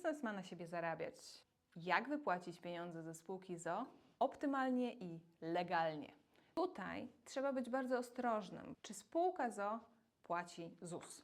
biznes ma na siebie zarabiać? Jak wypłacić pieniądze ze spółki ZO optymalnie i legalnie? Tutaj trzeba być bardzo ostrożnym. Czy spółka ZO płaci ZUS?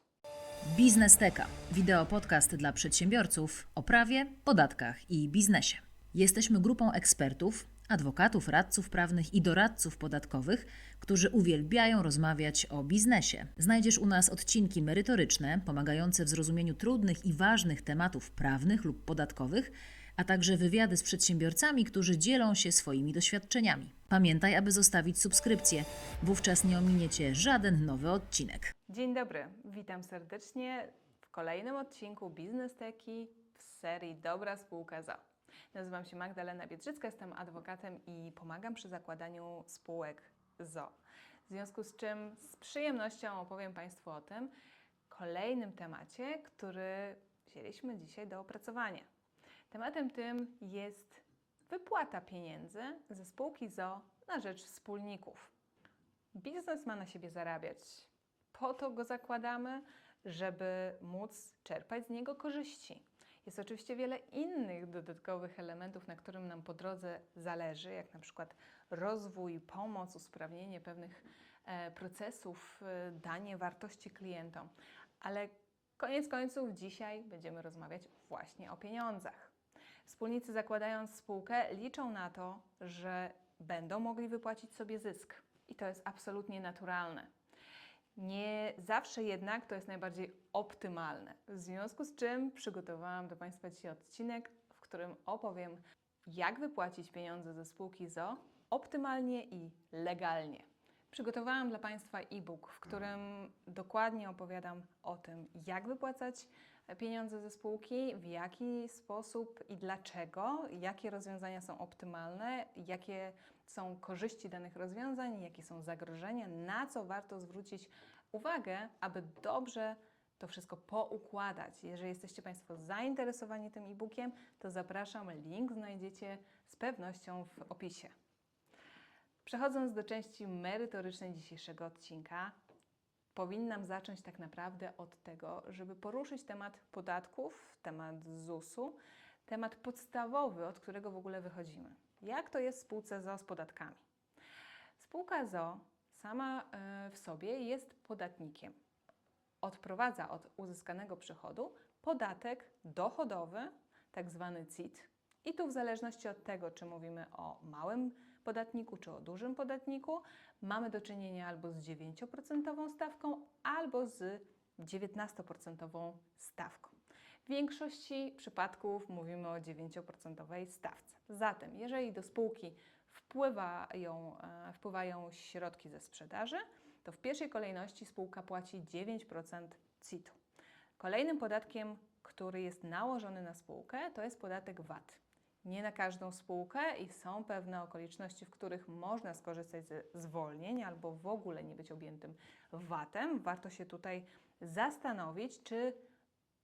Biznesteka. Wideo podcast dla przedsiębiorców o prawie, podatkach i biznesie. Jesteśmy grupą ekspertów, adwokatów, radców prawnych i doradców podatkowych, którzy uwielbiają rozmawiać o biznesie. Znajdziesz u nas odcinki merytoryczne, pomagające w zrozumieniu trudnych i ważnych tematów prawnych lub podatkowych, a także wywiady z przedsiębiorcami, którzy dzielą się swoimi doświadczeniami. Pamiętaj, aby zostawić subskrypcję, wówczas nie ominiecie żaden nowy odcinek. Dzień dobry, witam serdecznie w kolejnym odcinku Biznesteki w serii Dobra Spółka ZO. Nazywam się Magdalena Biedrzycka, jestem adwokatem i pomagam przy zakładaniu spółek ZO. W związku z czym z przyjemnością opowiem Państwu o tym kolejnym temacie, który wzięliśmy dzisiaj do opracowania. Tematem tym jest wypłata pieniędzy ze spółki ZO na rzecz wspólników. Biznes ma na siebie zarabiać. Po to go zakładamy, żeby móc czerpać z niego korzyści. Jest oczywiście wiele innych dodatkowych elementów, na którym nam po drodze zależy, jak na przykład rozwój, pomoc, usprawnienie pewnych e, procesów, e, danie wartości klientom. Ale koniec końców dzisiaj będziemy rozmawiać właśnie o pieniądzach. Wspólnicy zakładając spółkę liczą na to, że będą mogli wypłacić sobie zysk. I to jest absolutnie naturalne. Nie zawsze jednak to jest najbardziej optymalne. W związku z czym przygotowałam do Państwa dzisiaj odcinek, w którym opowiem, jak wypłacić pieniądze ze spółki ZO optymalnie i legalnie. Przygotowałam dla Państwa e-book, w którym dokładnie opowiadam o tym, jak wypłacać pieniądze ze spółki, w jaki sposób i dlaczego, jakie rozwiązania są optymalne, jakie są korzyści danych rozwiązań, jakie są zagrożenia, na co warto zwrócić uwagę, aby dobrze to wszystko poukładać. Jeżeli jesteście Państwo zainteresowani tym e-bookiem, to zapraszam, link znajdziecie z pewnością w opisie. Przechodząc do części merytorycznej dzisiejszego odcinka, powinnam zacząć tak naprawdę od tego, żeby poruszyć temat podatków, temat ZUS-u, temat podstawowy, od którego w ogóle wychodzimy. Jak to jest w spółce ZO z podatkami? Spółka ZO sama e, w sobie jest podatnikiem. Odprowadza od uzyskanego przychodu podatek dochodowy, tak zwany CIT. I tu w zależności od tego, czy mówimy o małym podatniku, czy o dużym podatniku, mamy do czynienia albo z 9% stawką, albo z 19% stawką. W większości przypadków mówimy o 9% stawce. Zatem, jeżeli do spółki wpływają, e, wpływają środki ze sprzedaży, to w pierwszej kolejności spółka płaci 9% CIT-u. Kolejnym podatkiem, który jest nałożony na spółkę, to jest podatek VAT. Nie na każdą spółkę i są pewne okoliczności, w których można skorzystać ze zwolnień albo w ogóle nie być objętym VAT-em. Warto się tutaj zastanowić, czy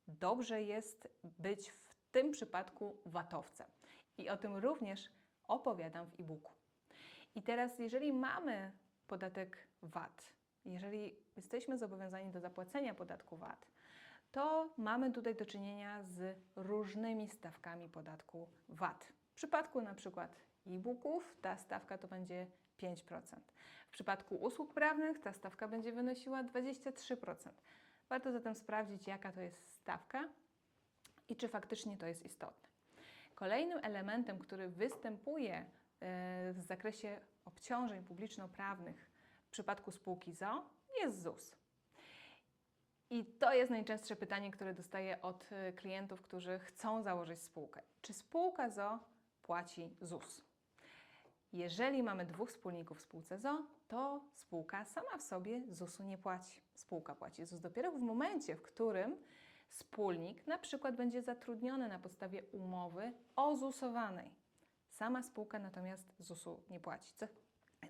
dobrze jest być w tym przypadku VAT-owcem. I o tym również opowiadam w e-booku. I teraz, jeżeli mamy podatek VAT, jeżeli jesteśmy zobowiązani do zapłacenia podatku VAT, to mamy tutaj do czynienia z różnymi stawkami podatku VAT. W przypadku na przykład e-booków ta stawka to będzie 5%. W przypadku usług prawnych ta stawka będzie wynosiła 23%. Warto zatem sprawdzić, jaka to jest stawka i czy faktycznie to jest istotne. Kolejnym elementem, który występuje e, w zakresie obciążeń publiczno-prawnych w przypadku spółki ZO jest ZUS. I to jest najczęstsze pytanie, które dostaję od e, klientów, którzy chcą założyć spółkę. Czy spółka ZO płaci ZUS? Jeżeli mamy dwóch wspólników w spółce ZO, to spółka sama w sobie ZUS-u nie płaci. Spółka płaci ZUS dopiero w momencie, w którym wspólnik na przykład będzie zatrudniony na podstawie umowy ozusowanej. Sama spółka natomiast ZUS-u nie płaci, co,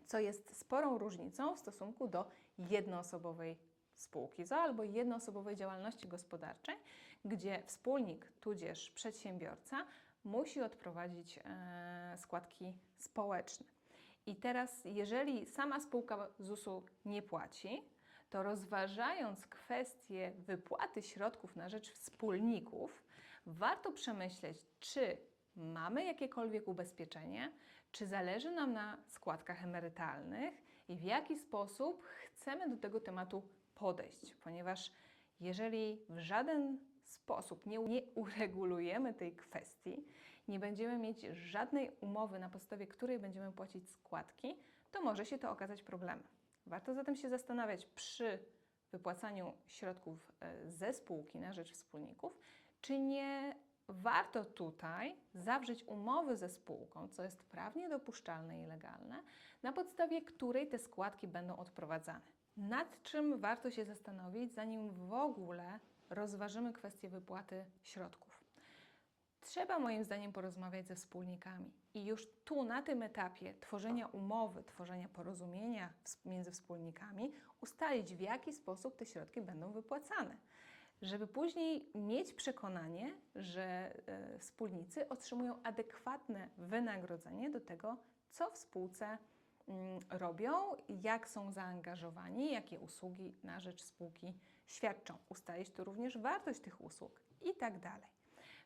co jest sporą różnicą w stosunku do jednoosobowej spółki ZO albo jednoosobowej działalności gospodarczej, gdzie wspólnik tudzież przedsiębiorca musi odprowadzić e, składki społeczne. I teraz, jeżeli sama spółka ZUS-u nie płaci, to rozważając kwestię wypłaty środków na rzecz wspólników, warto przemyśleć, czy mamy jakiekolwiek ubezpieczenie, czy zależy nam na składkach emerytalnych i w jaki sposób chcemy do tego tematu podejść, ponieważ jeżeli w żaden sposób nie, nie uregulujemy tej kwestii, nie będziemy mieć żadnej umowy, na podstawie której będziemy płacić składki, to może się to okazać problemem. Warto zatem się zastanawiać przy wypłacaniu środków e, ze spółki na rzecz wspólników, czy nie warto tutaj zawrzeć umowy ze spółką, co jest prawnie dopuszczalne i legalne, na podstawie której te składki będą odprowadzane. Nad czym warto się zastanowić, zanim w ogóle rozważymy kwestię wypłaty środków. Trzeba moim zdaniem porozmawiać ze wspólnikami i już tu na tym etapie tworzenia umowy, tworzenia porozumienia między wspólnikami ustalić w jaki sposób te środki będą wypłacane, żeby później mieć przekonanie, że e, wspólnicy otrzymują adekwatne wynagrodzenie do tego, co w spółce mm, robią, jak są zaangażowani, jakie usługi na rzecz spółki świadczą. Ustalić tu również wartość tych usług i tak dalej.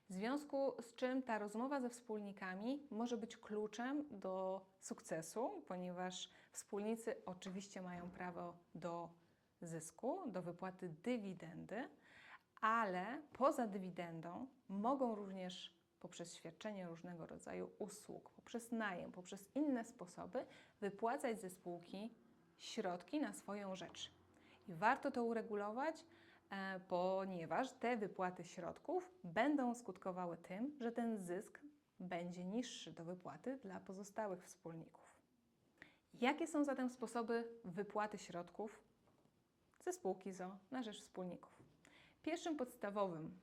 W związku z czym ta rozmowa ze wspólnikami może być kluczem do sukcesu, ponieważ wspólnicy oczywiście mają prawo do zysku, do wypłaty dywidendy, ale poza dywidendą mogą również poprzez świadczenie różnego rodzaju usług, poprzez najem, poprzez inne sposoby wypłacać ze spółki środki na swoją rzecz. I warto to uregulować, ponieważ te wypłaty środków będą skutkowały tym, że ten zysk będzie niższy do wypłaty dla pozostałych wspólników. Jakie są zatem sposoby wypłaty środków ze spółki ZO na rzecz wspólników? Pierwszym podstawowym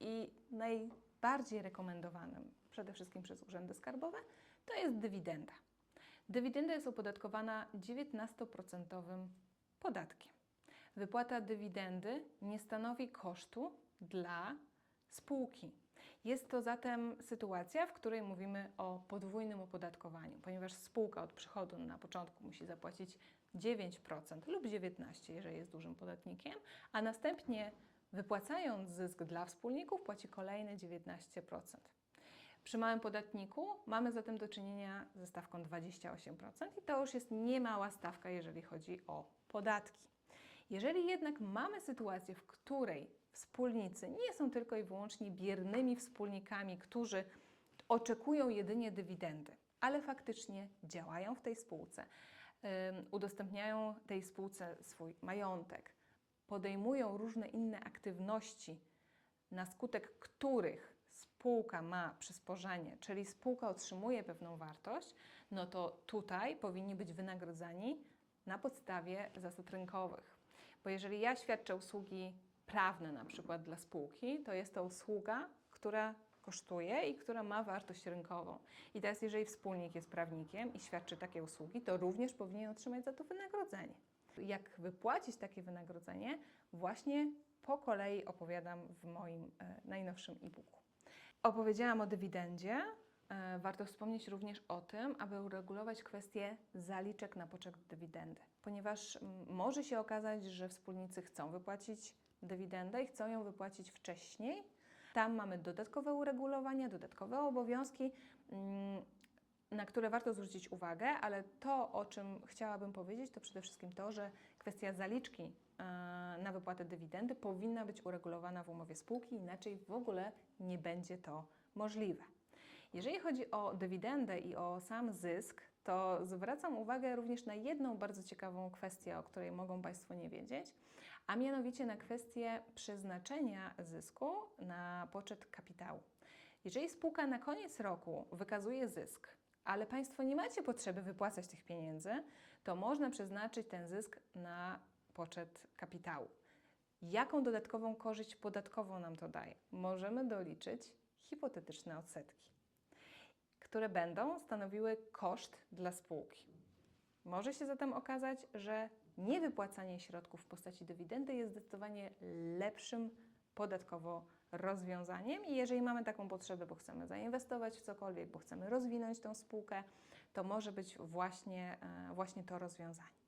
i najbardziej rekomendowanym, przede wszystkim przez urzędy skarbowe, to jest dywidenda. Dywidenda jest opodatkowana 19% podatkiem. Wypłata dywidendy nie stanowi kosztu dla spółki. Jest to zatem sytuacja, w której mówimy o podwójnym opodatkowaniu, ponieważ spółka od przychodu na początku musi zapłacić 9% lub 19%, jeżeli jest dużym podatnikiem, a następnie wypłacając zysk dla wspólników płaci kolejne 19%. Przy małym podatniku mamy zatem do czynienia ze stawką 28% i to już jest niemała stawka, jeżeli chodzi o podatki. Jeżeli jednak mamy sytuację, w której wspólnicy nie są tylko i wyłącznie biernymi wspólnikami, którzy oczekują jedynie dywidendy, ale faktycznie działają w tej spółce, udostępniają tej spółce swój majątek, podejmują różne inne aktywności, na skutek których spółka ma przysporzenie, czyli spółka otrzymuje pewną wartość, no to tutaj powinni być wynagrodzeni na podstawie zasad rynkowych. Bo jeżeli ja świadczę usługi prawne na przykład dla spółki, to jest to usługa, która kosztuje i która ma wartość rynkową. I teraz jeżeli wspólnik jest prawnikiem i świadczy takie usługi, to również powinien otrzymać za to wynagrodzenie. Jak wypłacić takie wynagrodzenie, właśnie po kolei opowiadam w moim e, najnowszym e-booku. Opowiedziałam o dywidendzie. E, Warto wspomnieć również o tym, aby uregulować kwestię zaliczek na poczet dywidendy, ponieważ może się okazać, że wspólnicy chcą wypłacić dywidendę i chcą ją wypłacić wcześniej. Tam mamy dodatkowe uregulowania, dodatkowe obowiązki, mm, na które warto zwrócić uwagę, ale to, o czym chciałabym powiedzieć, to przede wszystkim to, że kwestia zaliczki e, na wypłatę dywidendy powinna być uregulowana w umowie spółki, inaczej w ogóle nie będzie to możliwe. Jeżeli chodzi o dywidendę i o sam zysk, to zwracam uwagę również na jedną bardzo ciekawą kwestię, o której mogą Państwo nie wiedzieć, a mianowicie na kwestię przeznaczenia zysku na poczet kapitału. Jeżeli spółka na koniec roku wykazuje zysk, ale Państwo nie macie potrzeby wypłacać tych pieniędzy, to można przeznaczyć ten zysk na poczet kapitału. Jaką dodatkową korzyść podatkową nam to daje? Możemy doliczyć hipotetyczne odsetki, które będą stanowiły koszt dla spółki. Może się zatem okazać, że niewypłacanie środków w postaci dywidendy jest zdecydowanie lepszym podatkowo rozwiązaniem i jeżeli mamy taką potrzebę, bo chcemy zainwestować w cokolwiek, bo chcemy rozwinąć tą spółkę, to może być właśnie, e, właśnie to rozwiązanie.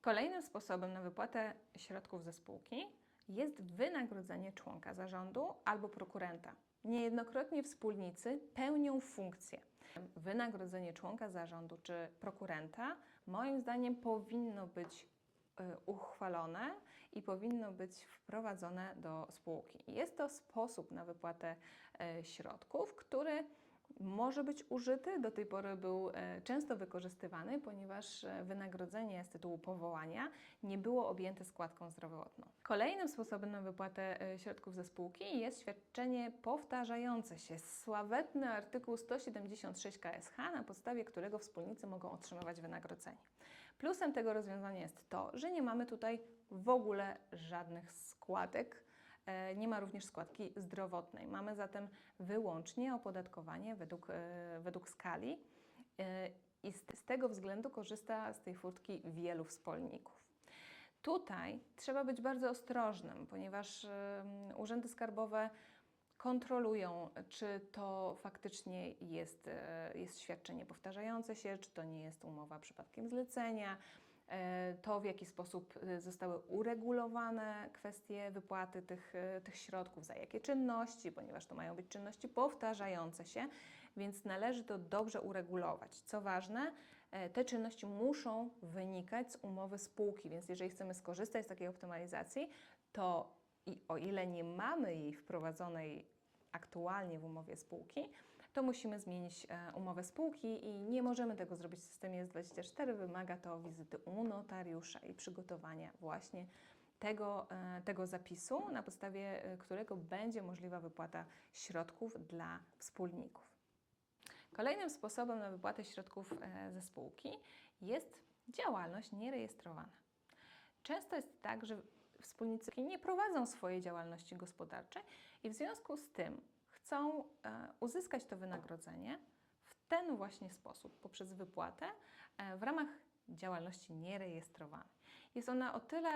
Kolejnym sposobem na wypłatę środków ze spółki jest wynagrodzenie członka zarządu albo prokurenta. Niejednokrotnie wspólnicy pełnią funkcję. Wynagrodzenie członka zarządu czy prokurenta, moim zdaniem, powinno być y, uchwalone i powinno być wprowadzone do spółki. Jest to sposób na wypłatę e, środków, który może być użyty, do tej pory był e, często wykorzystywany, ponieważ e, wynagrodzenie z tytułu powołania nie było objęte składką zdrowotną. Kolejnym sposobem na wypłatę e, środków ze spółki jest świadczenie powtarzające się. Sławetny artykuł 176 KSH, na podstawie którego wspólnicy mogą otrzymywać wynagrodzenie. Plusem tego rozwiązania jest to, że nie mamy tutaj w ogóle żadnych składek. E, Nie ma również składki zdrowotnej. Mamy zatem wyłącznie opodatkowanie według, e, według skali e, i z, tego względu korzysta z tej furtki wielu wspólników. Tutaj trzeba być bardzo ostrożnym, ponieważ urzędy skarbowe kontrolują, czy to faktycznie jest, jest świadczenie powtarzające się, czy to nie jest umowa przypadkiem zlecenia, to w jaki sposób e, zostały uregulowane kwestie wypłaty tych, e, tych środków, za jakie czynności, ponieważ to mają być czynności powtarzające się, więc należy to dobrze uregulować. Co ważne, e, te czynności muszą wynikać z umowy spółki, więc jeżeli chcemy skorzystać z takiej optymalizacji, to i o ile nie mamy jej wprowadzonej aktualnie w umowie spółki, to musimy zmienić e, umowę spółki i nie możemy tego zrobić w systemie S24. Wymaga to wizyty u notariusza i przygotowania właśnie tego, e, tego zapisu, na podstawie e, którego będzie możliwa wypłata środków dla wspólników. Kolejnym sposobem na wypłatę środków ze spółki jest działalność nierejestrowana. Często jest tak, że wspólnicy nie prowadzą swojej działalności gospodarczej i w związku z tym chcą e, uzyskać to wynagrodzenie w ten właśnie sposób, poprzez wypłatę e, w ramach działalności nierejestrowanej. Jest ona o tyle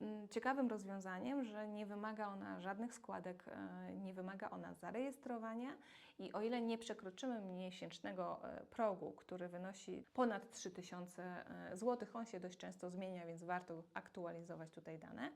mm, ciekawym rozwiązaniem, że nie wymaga ona żadnych składek, e, nie wymaga ona zarejestrowania i o ile nie przekroczymy miesięcznego progu, który wynosi ponad 3000 zł, on się dość często zmienia, więc warto aktualizować tutaj dane,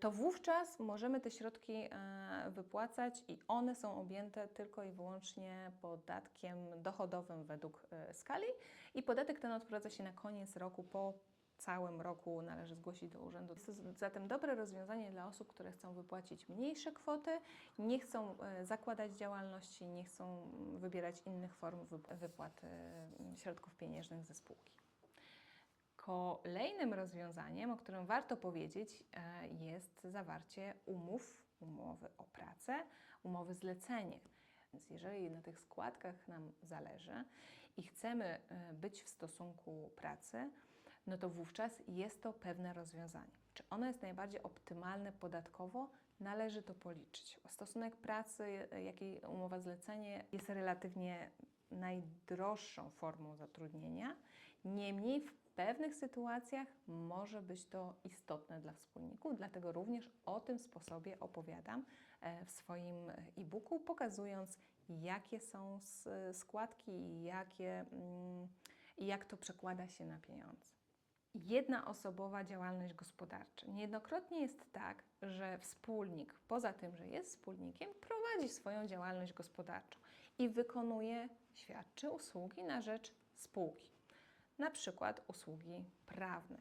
to wówczas możemy te środki e, wypłacać i one są objęte tylko i wyłącznie podatkiem dochodowym według e, skali i podatek ten odprowadza się na koniec roku po całym roku należy zgłosić do urzędu. Jest zatem dobre rozwiązanie dla osób, które chcą wypłacić mniejsze kwoty, nie chcą e, zakładać działalności, nie chcą mm, wybierać innych form wy- wypłaty środków pieniężnych ze spółki. Kolejnym rozwiązaniem, o którym warto powiedzieć, e, jest zawarcie umów, umowy o pracę, umowy zlecenie. Więc jeżeli na tych składkach nam zależy i chcemy e, być w stosunku pracy, no to wówczas jest to pewne rozwiązanie. Czy ono jest najbardziej optymalne podatkowo? Należy to policzyć. Stosunek pracy, e, jak i umowa zlecenie jest relatywnie najdroższą formą zatrudnienia. Niemniej w pewnych sytuacjach może być to istotne dla wspólników, dlatego również o tym sposobie opowiadam e, w swoim e-booku, pokazując, jakie są składki i jakie, mm, jak to przekłada się na pieniądze. Jednoosobowa działalność gospodarcza. Niejednokrotnie jest tak, że wspólnik, poza tym, że jest wspólnikiem, prowadzi swoją działalność gospodarczą i wykonuje, świadczy usługi na rzecz spółki, na przykład usługi prawne.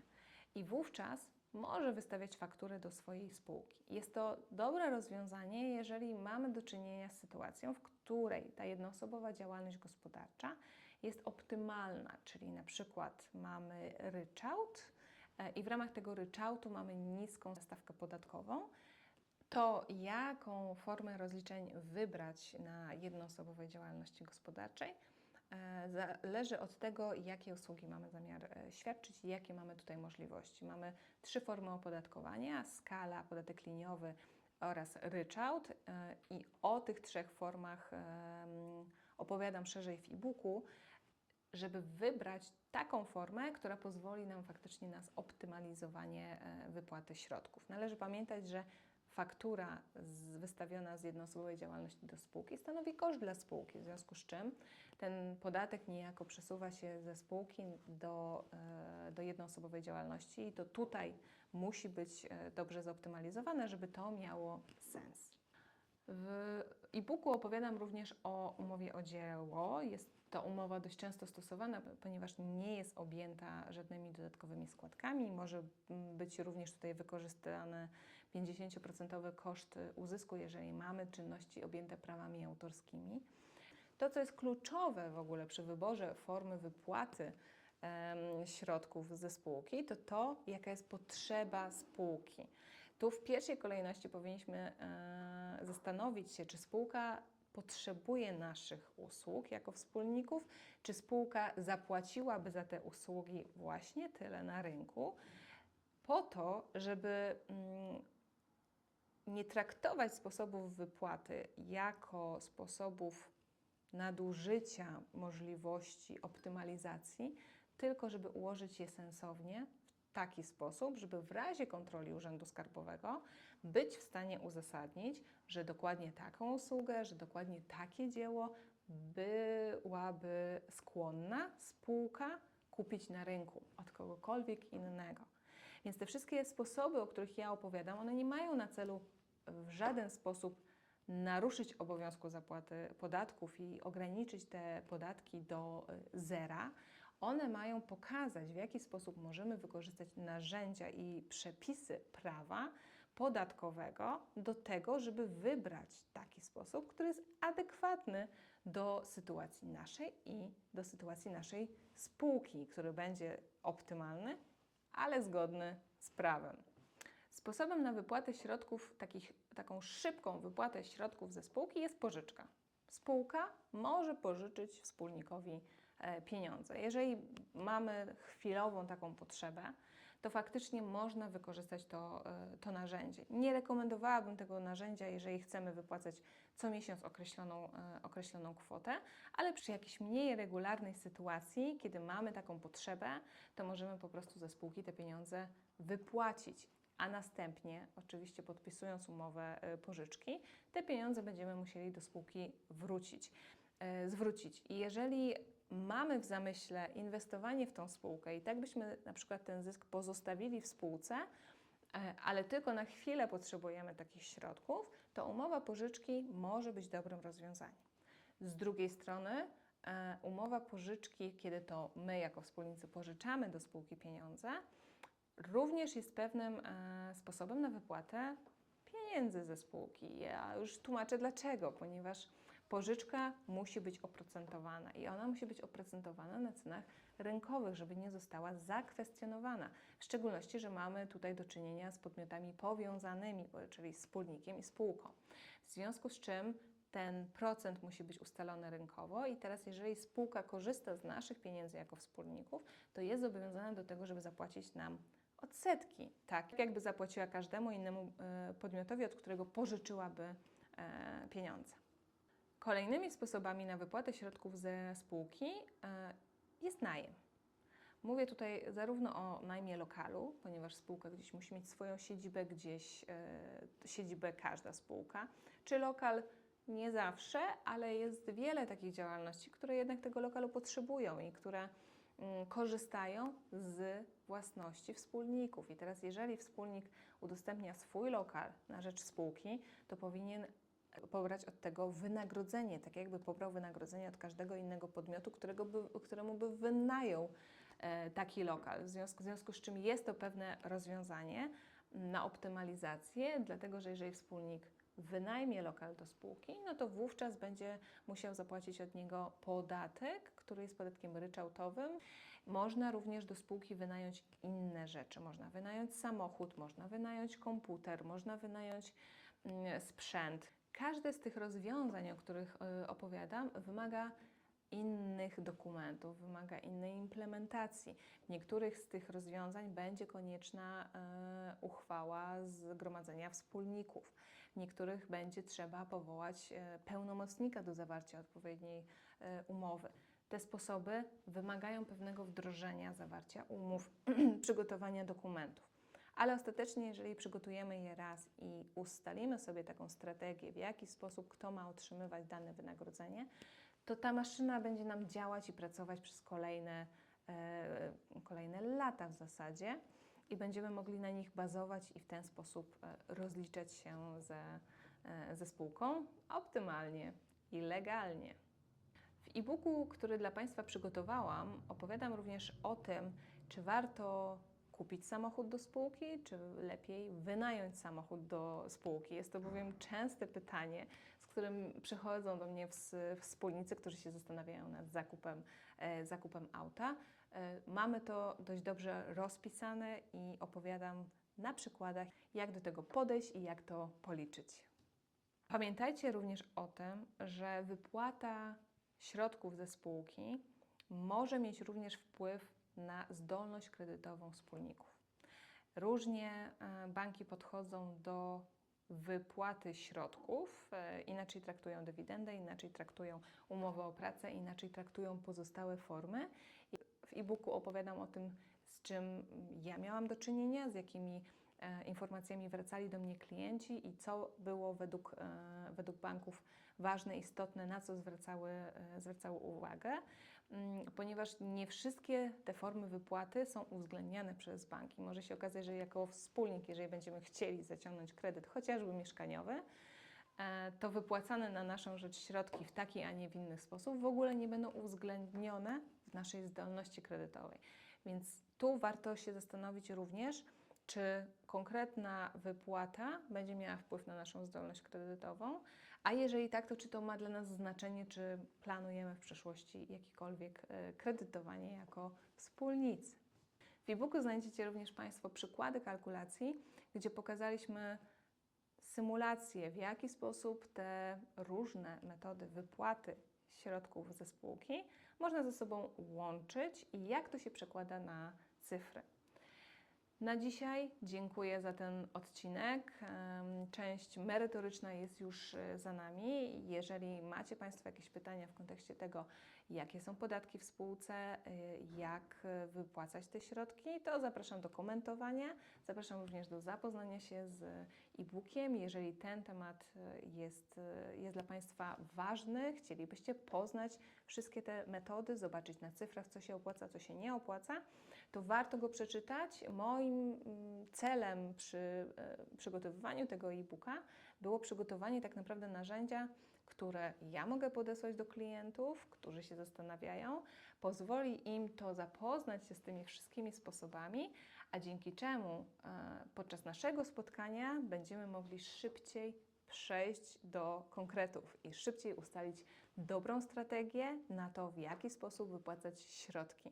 I wówczas może wystawiać fakturę do swojej spółki. Jest to dobre rozwiązanie, jeżeli mamy do czynienia z sytuacją, w której ta jednoosobowa działalność gospodarcza jest optymalna, czyli na przykład mamy ryczałt e, i w ramach tego ryczałtu mamy niską stawkę podatkową, to jaką formę rozliczeń wybrać na jednoosobowej działalności gospodarczej, zależy od tego, jakie usługi mamy zamiar e, świadczyć i jakie mamy tutaj możliwości. Mamy trzy formy opodatkowania: skala, podatek liniowy oraz ryczałt. e, I o tych trzech formach opowiadam szerzej w e-booku, żeby wybrać taką formę, która pozwoli nam faktycznie na zoptymalizowanie e, wypłaty środków. Należy pamiętać, że faktura z, wystawiona z jednoosobowej działalności do spółki stanowi koszt dla spółki, w związku z czym ten podatek niejako przesuwa się ze spółki do, e, do jednoosobowej działalności i to tutaj musi być e, dobrze zoptymalizowane, żeby to miało sens. W e-booku opowiadam również o umowie o dzieło. Jest to umowa dość często stosowana, ponieważ nie jest objęta żadnymi dodatkowymi składkami. Może być również tutaj wykorzystany 50% koszt uzysku, jeżeli mamy czynności objęte prawami autorskimi. To, co jest kluczowe w ogóle przy wyborze formy wypłaty środków ze spółki, to to, jaka jest potrzeba spółki. Tu w pierwszej kolejności powinniśmy e, zastanowić się, czy spółka potrzebuje naszych usług jako wspólników, czy spółka zapłaciłaby za te usługi właśnie tyle na rynku, po to, żeby mm, nie traktować sposobów wypłaty jako sposobów nadużycia możliwości optymalizacji, tylko żeby ułożyć je sensownie w taki sposób, żeby w razie kontroli Urzędu Skarbowego być w stanie uzasadnić, że dokładnie taką usługę, że dokładnie takie dzieło byłaby skłonna spółka kupić na rynku od kogokolwiek innego. Więc te wszystkie sposoby, o których ja opowiadam, one nie mają na celu w żaden sposób naruszyć obowiązku zapłaty podatków i ograniczyć te podatki do y, zera. One mają pokazać, w jaki sposób możemy wykorzystać narzędzia i przepisy prawa podatkowego do tego, żeby wybrać taki sposób, który jest adekwatny do sytuacji naszej i do sytuacji naszej spółki, który będzie optymalny, ale zgodny z prawem. Sposobem na wypłatę środków, takich, taką szybką wypłatę środków ze spółki jest pożyczka. Spółka może pożyczyć wspólnikowi e, pieniądze. Jeżeli mamy chwilową taką potrzebę, to faktycznie można wykorzystać to, e, to narzędzie. Nie rekomendowałabym tego narzędzia, jeżeli chcemy wypłacać co miesiąc określoną, e, określoną kwotę, ale przy jakiejś mniej regularnej sytuacji, kiedy mamy taką potrzebę, to możemy po prostu ze spółki te pieniądze wypłacić a następnie, oczywiście podpisując umowę e, pożyczki, te pieniądze będziemy musieli do spółki wrócić, e, zwrócić. I jeżeli mamy w zamyśle inwestowanie w tą spółkę i tak byśmy na przykład ten zysk pozostawili w spółce, e, ale tylko na chwilę potrzebujemy takich środków, to umowa pożyczki może być dobrym rozwiązaniem. Z drugiej strony, umowa pożyczki, kiedy to my jako wspólnicy pożyczamy do spółki pieniądze, również jest pewnym e, sposobem na wypłatę pieniędzy ze spółki. Ja już tłumaczę dlaczego, ponieważ pożyczka musi być oprocentowana i ona musi być oprocentowana na cenach rynkowych, żeby nie została zakwestionowana. W szczególności, że mamy tutaj do czynienia z podmiotami powiązanymi, czyli wspólnikiem i spółką. W związku z czym ten procent musi być ustalony rynkowo i teraz jeżeli spółka korzysta z naszych pieniędzy jako wspólników, to jest zobowiązana do tego, żeby zapłacić nam odsetki, tak jakby zapłaciła każdemu innemu e, podmiotowi, od którego pożyczyłaby e, pieniądze. Kolejnymi sposobami na wypłatę środków ze spółki e, jest najem. Mówię tutaj zarówno o najmie lokalu, ponieważ spółka gdzieś musi mieć swoją siedzibę, gdzieś siedzibę każda spółka, czy lokal nie zawsze, ale jest wiele takich działalności, które jednak tego lokalu potrzebują i które korzystają z własności wspólników. I teraz, jeżeli wspólnik udostępnia swój lokal na rzecz spółki, to powinien pobrać od tego wynagrodzenie, tak jakby pobrał wynagrodzenie od każdego innego podmiotu, którego by, któremu by wynajął e, taki lokal. W związku, w związku z czym jest to pewne rozwiązanie na optymalizację, dlatego że jeżeli wspólnik wynajmie lokal do spółki, no to wówczas będzie musiał zapłacić od niego podatek, który jest podatkiem ryczałtowym. Można również do spółki wynająć inne rzeczy. Można wynająć samochód, można wynająć komputer, można wynająć mm, sprzęt. Każde z tych rozwiązań, o których y, opowiadam, wymaga innych dokumentów, wymaga innej implementacji. W niektórych z tych rozwiązań będzie konieczna e, uchwała zgromadzenia wspólników. W niektórych będzie trzeba powołać e, pełnomocnika do zawarcia odpowiedniej e, umowy. Te sposoby wymagają pewnego wdrożenia, zawarcia umów, przygotowania dokumentów. Ale ostatecznie, jeżeli przygotujemy je raz i ustalimy sobie taką strategię, w jaki sposób kto ma otrzymywać dane wynagrodzenie, to ta maszyna będzie nam działać i pracować przez kolejne, e, kolejne lata w zasadzie i będziemy mogli na nich bazować i w ten sposób e, rozliczać się ze, e, ze spółką optymalnie i legalnie. W e-booku, który dla Państwa przygotowałam, opowiadam również o tym, czy warto kupić samochód do spółki, czy lepiej wynająć samochód do spółki. Jest to bowiem częste pytanie, z którym przychodzą do mnie ws- wspólnicy, którzy się zastanawiają nad zakupem, e, zakupem auta. E, mamy to dość dobrze rozpisane i opowiadam na przykładach, jak do tego podejść i jak to policzyć. Pamiętajcie również o tym, że wypłata środków ze spółki może mieć również wpływ na zdolność kredytową wspólników. Różnie e, banki podchodzą do wypłaty środków, e, inaczej traktują dywidendę, inaczej traktują umowę o pracę, inaczej traktują pozostałe formy. W e-booku opowiadam o tym, z czym ja miałam do czynienia, z jakimi informacjami wracali do mnie klienci i co było według, e, według banków ważne, istotne, na co zwracały, e, zwracały uwagę, Mm, ponieważ nie wszystkie te formy wypłaty są uwzględniane przez banki. Może się okazać, że jako wspólnik, jeżeli będziemy chcieli zaciągnąć kredyt, chociażby mieszkaniowy, e, to wypłacane na naszą rzecz środki w taki, a nie w inny sposób w ogóle nie będą uwzględnione w naszej zdolności kredytowej. Więc tu warto się zastanowić również, czy konkretna wypłata będzie miała wpływ na naszą zdolność kredytową, a jeżeli tak, to czy to ma dla nas znaczenie, czy planujemy w przyszłości jakiekolwiek e, kredytowanie jako wspólnicy. W e-booku znajdziecie również Państwo przykłady kalkulacji, gdzie pokazaliśmy symulację, w jaki sposób te różne metody wypłaty środków ze spółki można ze sobą łączyć i jak to się przekłada na cyfry. Na dzisiaj dziękuję za ten odcinek. Część merytoryczna jest już e, za nami. Jeżeli macie Państwo jakieś pytania w kontekście tego, jakie są podatki w spółce, e, jak e, wypłacać te środki, to zapraszam do komentowania. Zapraszam również do zapoznania się z e-bookiem. Jeżeli ten temat jest, jest dla Państwa ważny, chcielibyście poznać wszystkie te metody, zobaczyć na cyfrach, co się opłaca, co się nie opłaca, to warto go przeczytać. Moim mm, celem przy e, przygotowywaniu tego e-booka było przygotowanie tak naprawdę narzędzia, które ja mogę podesłać do klientów, którzy się zastanawiają, pozwoli im to zapoznać się z tymi wszystkimi sposobami, a dzięki czemu e, podczas naszego spotkania będziemy mogli szybciej przejść do konkretów i szybciej ustalić dobrą strategię na to, w jaki sposób wypłacać środki.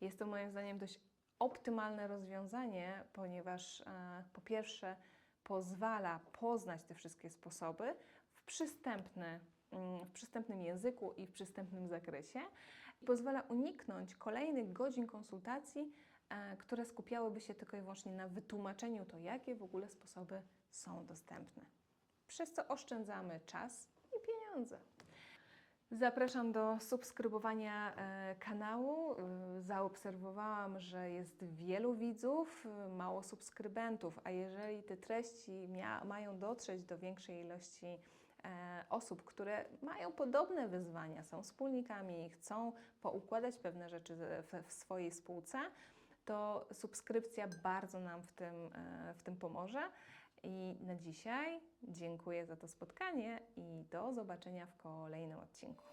Jest to moim zdaniem dość optymalne rozwiązanie, ponieważ e, po pierwsze pozwala poznać te wszystkie sposoby w, przystępny, mm, w przystępnym języku i w przystępnym zakresie pozwala uniknąć kolejnych godzin konsultacji, e, które skupiałyby się tylko i wyłącznie na wytłumaczeniu to, jakie w ogóle sposoby są dostępne. Przez co oszczędzamy czas i pieniądze. Zapraszam do subskrybowania e, kanału. E, Zaobserwowałam, że jest wielu widzów, e, mało subskrybentów, a jeżeli te treści mają dotrzeć do większej ilości osób, które mają podobne wyzwania, są wspólnikami, chcą poukładać pewne rzeczy w, swojej spółce, to subskrypcja bardzo nam w tym, w tym pomoże. I na dzisiaj dziękuję za to spotkanie i do zobaczenia w kolejnym odcinku.